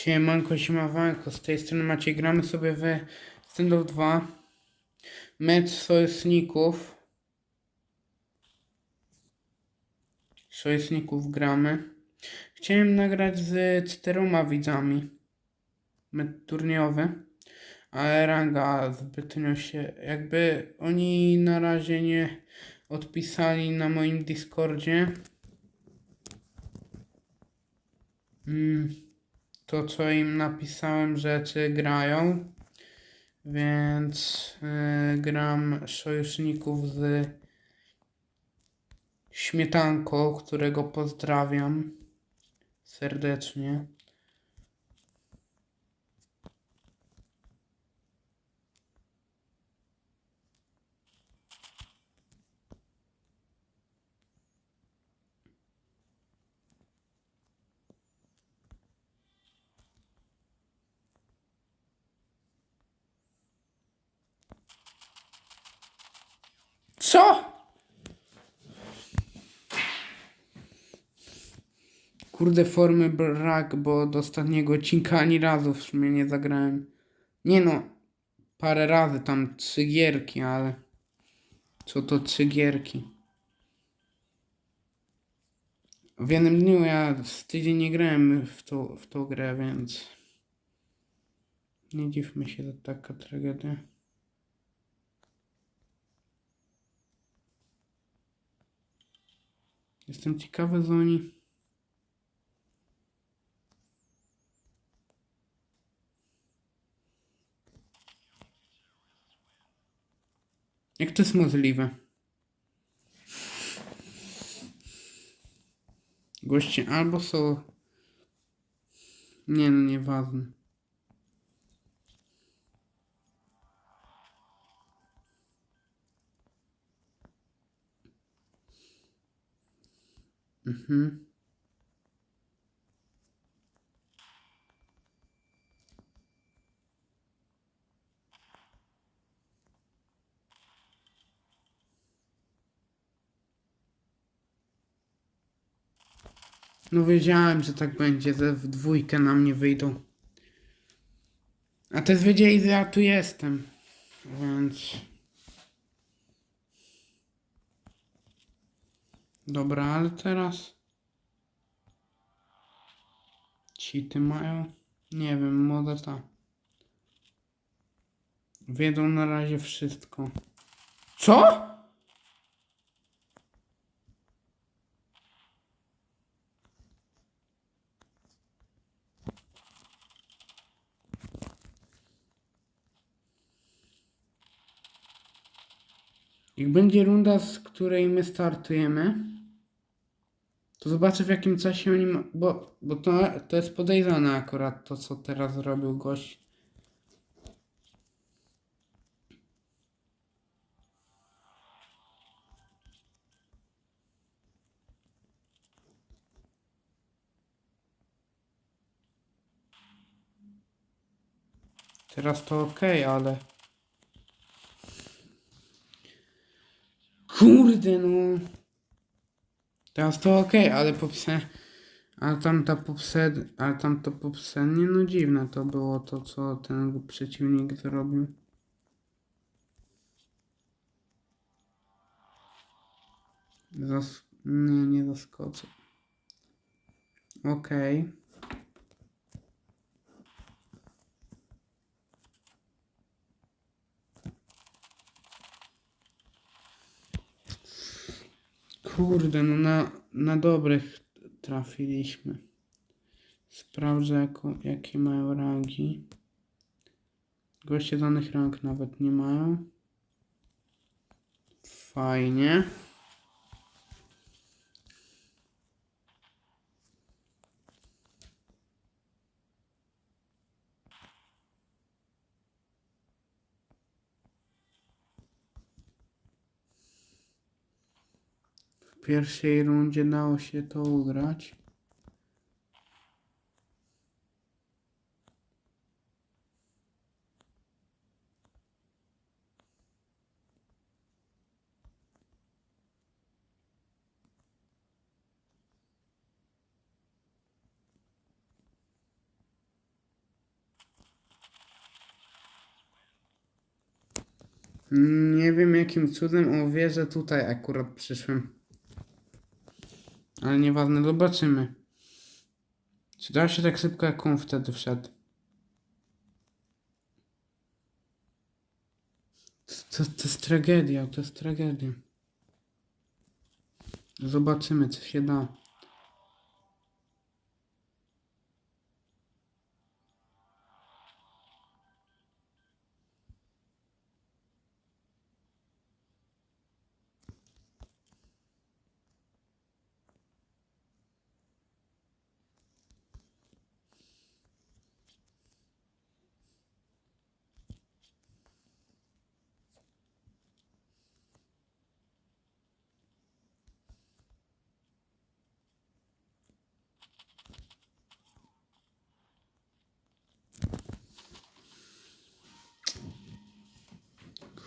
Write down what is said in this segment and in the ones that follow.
Siemanko, siemanko, z tej strony Maciej. Gramy sobie w Standoff 2. Mecz sojuszników. Sojuszników gramy. Chciałem nagrać z czteroma widzami. Mecz turniejowy. Ale ranga zbytnio się... Jakby oni na razie nie odpisali na moim Discordzie. Mm to, co im napisałem, że czy grają. Więc y, gram sojuszników z Śmietanką, którego pozdrawiam serdecznie. Co? Kurde, formy brak, bo do ostatniego odcinka ani razu w sumie nie zagrałem. Nie no, parę razy, tam trzy gierki, ale... Co to trzy gierki? W jednym dniu ja z tydzień nie grałem w, to, w tą grę, więc... Nie dziwmy się, to taka tragedia. Jestem ciekawy, co oni. Jak to jest możliwe? Goście albo są. Nie no, nieważne. Mhm. No wiedziałem, że tak będzie, że w dwójkę na mnie wyjdą. A też wiedzieli, że ja tu jestem. Więc... Dobra, ale teraz... Cheaty mają? Nie wiem, może tak. Wiedzą na razie wszystko. Co? Jak będzie runda, z której my startujemy, to zobaczę w jakim czasie oni. Ma... Bo, bo to, to jest podejrzane akurat to, co teraz zrobił gość. Teraz to ok, ale. Kurde no. Teraz to ok, ale popse. Ale tam ta popse. Ale tam to popsenie, no dziwne to było to, co ten przeciwnik zrobił. Zas... Nie, nie zaskoczę. Okej. Kurde, no na, na dobrych trafiliśmy. Sprawdzę, jako, jakie mają rangi. Goście danych rang nawet nie mają. Fajnie. Pierwszej rundzie dało się to ugrać. Nie wiem jakim cudem o wieżę tutaj akurat przyszłem. Ale nieważne, zobaczymy. Czy da się tak szybko jak on wtedy wszedł? To, to jest tragedia, to jest tragedia. Zobaczymy, co się da.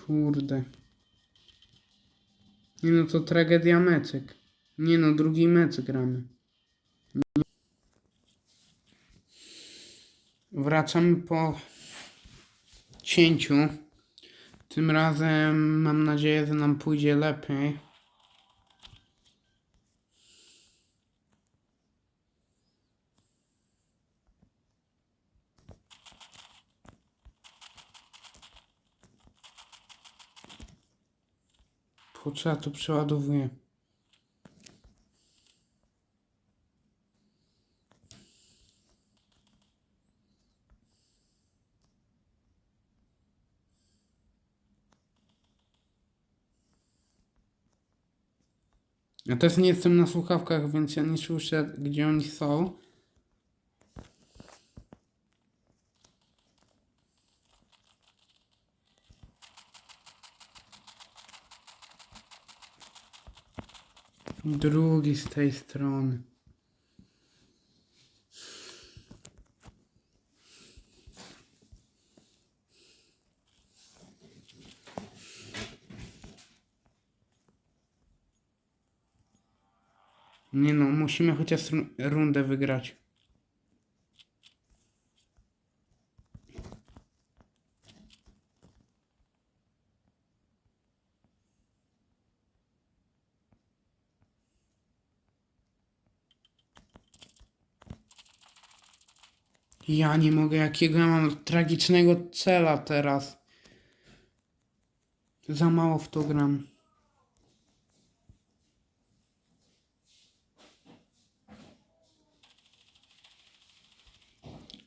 Kurde. Nie no, to tragedia mecyk. Nie no, drugi mecz gramy. Nie. Wracamy po cięciu. Tym razem mam nadzieję, że nam pójdzie lepiej. Co ja to przeładowuję? Ja też nie jestem na słuchawkach, więc ja nie słyszę, gdzie oni są. Drugi z tej strony. Nie no, musimy chociaż ru- rundę wygrać. Ja nie mogę, jakiego ja mam tragicznego cela teraz. Za mało w to gram.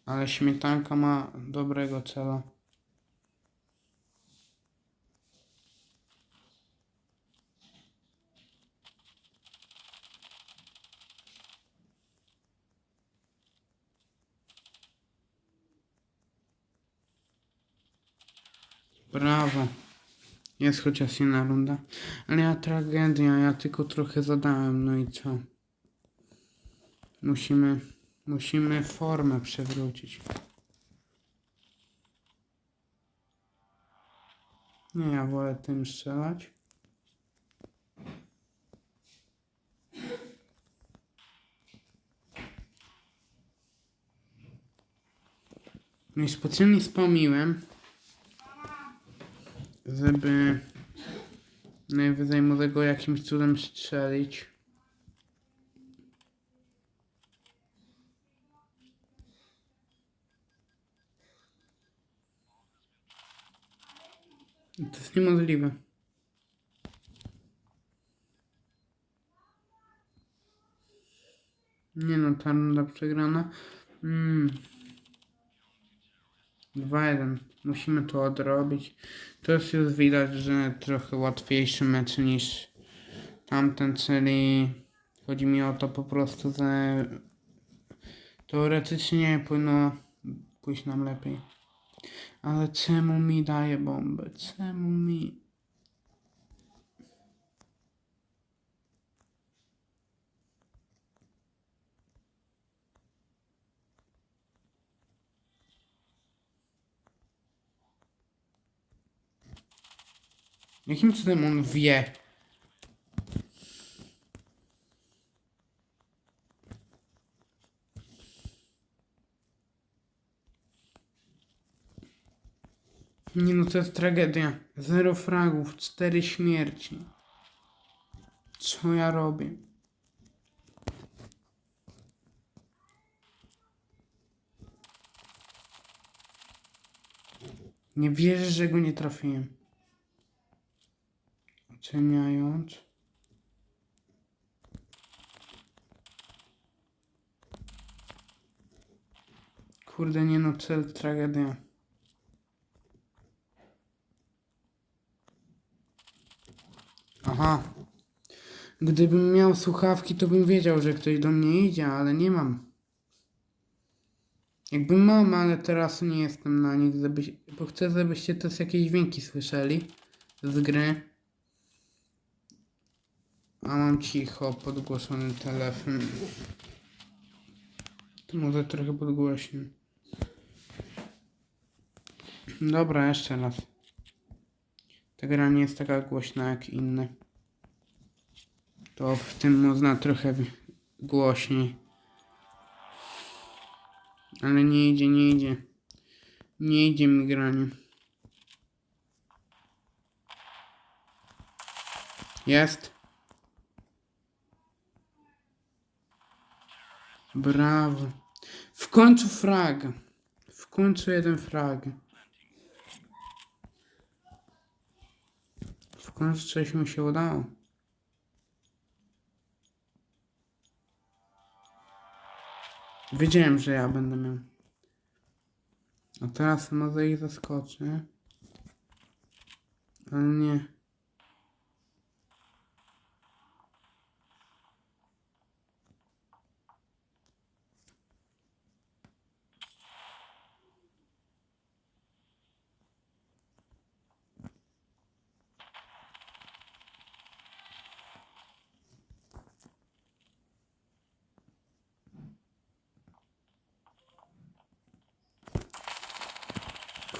Ale śmietanka ma dobrego cela. Brawo. Jest chociaż jedna runda. Ale ja tragedia, ja tylko trochę zadałem, no i co? Musimy, musimy formę przewrócić. Nie, ja wolę tym strzelać. No specjalnie spamiłem, żeby najwyżej mogę go jakimś cudem strzelić. To jest niemożliwe. Nie no, ta runda przegrana. Mm. 2-1. Musimy to odrobić. To jest już widać, że trochę łatwiejszy mecz niż tamten, czyli chodzi mi o to po prostu, że teoretycznie powinno pójść nam lepiej. Ale czemu mi daje bombę? Czemu mi? Jakim cudem on wie? Nie no, to jest tragedia. Zero fragów, cztery śmierci. Co ja robię? Nie wierzę, że go nie trafiłem. Oceniając. Kurde, nie no, cel tragedia. Aha. Gdybym miał słuchawki, to bym wiedział, że ktoś do mnie idzie, ale nie mam. Jakbym mam, ale teraz nie jestem na nich, żebyś, bo chcę, żebyście też jakieś dźwięki słyszeli z gry. A mam cicho podgłoszony telefon. To może trochę podgłośnię. Dobra, jeszcze raz. Ta gra nie jest taka głośna jak inne. To w tym można trochę głośniej. Ale nie idzie, nie idzie. Nie idzie mi granie. Jest. Brawo. W końcu frag. W końcu jeden frag. W końcu coś mi się udało. Wiedziałem, że ja będę miał. A teraz może ich zaskoczę. Ale nie.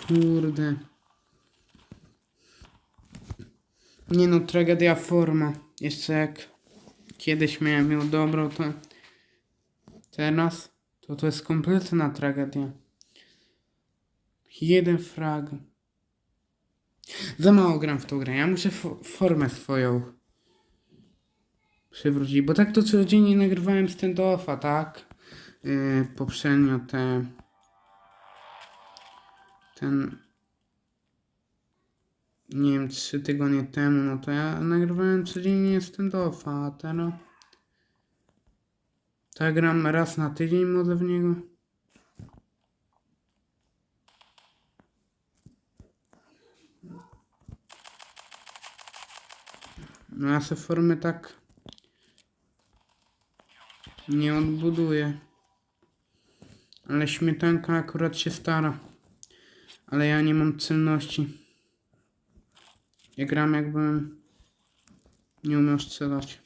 Kurde. Nie no, tragedia forma. Jeszcze jak kiedyś miałem ją dobrą, to teraz to to jest kompletna tragedia. Jeden frag. Za mało gram w tą grę. Ja muszę fo- formę swoją przywrócić, bo tak to codziennie nagrywałem stand-offa, tak? Yy, poprzednio te ten nie wiem, trzy tygodnie temu, no to ja nagrywałem codziennie stand-offa, a teraz tak gram raz na tydzień może w niego. No ja sobie formy tak nie odbuduję. Ale śmietanka akurat się stara. Ale ja nie mam celności. Ja gram jakbym nie umiał strzelać.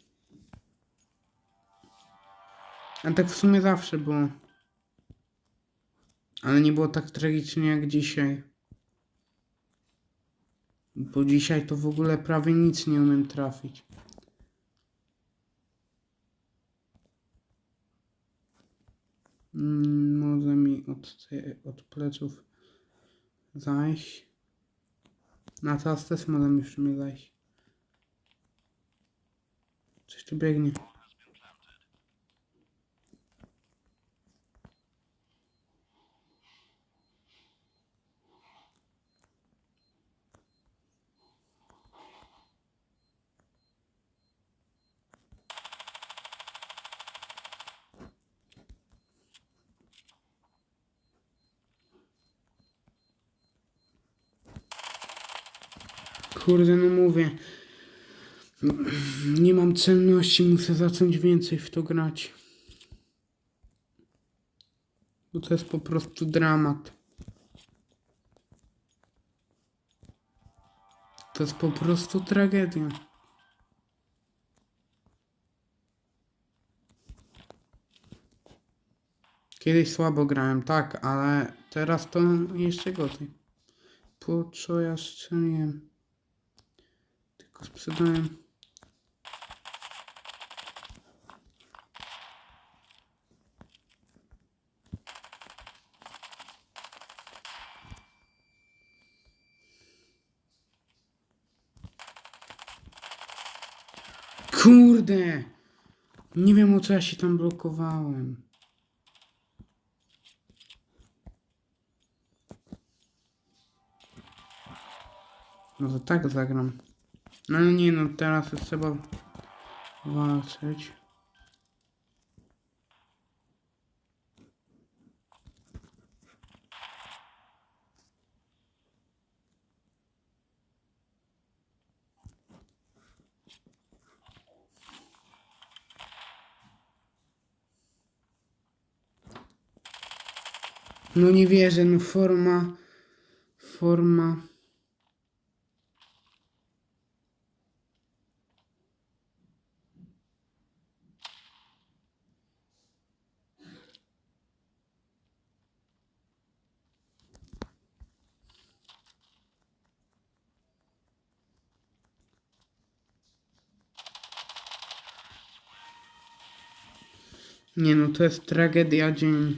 A tak w sumie zawsze było. Ale nie było tak tragicznie jak dzisiaj. Bo dzisiaj to w ogóle prawie nic nie umiem trafić. Mm, Może mi od, od pleców zajść. Na teraz też może mi w sumie zajść. Coś tu biegnie. Kurde, no mówię. Nie mam celności, muszę zacząć więcej w to grać. Bo to jest po prostu dramat. To jest po prostu tragedia. Kiedyś słabo grałem, tak, ale teraz to jeszcze gorzej. Po co ja strzeliłem? Sprzedałem. Kurde! Nie wiem o co ja się tam blokowałem. No to tak zagram. No nie no, teraz już trzeba walczyć. No nie wierzę, no forma, forma. Nie no, to jest tragedia dzień.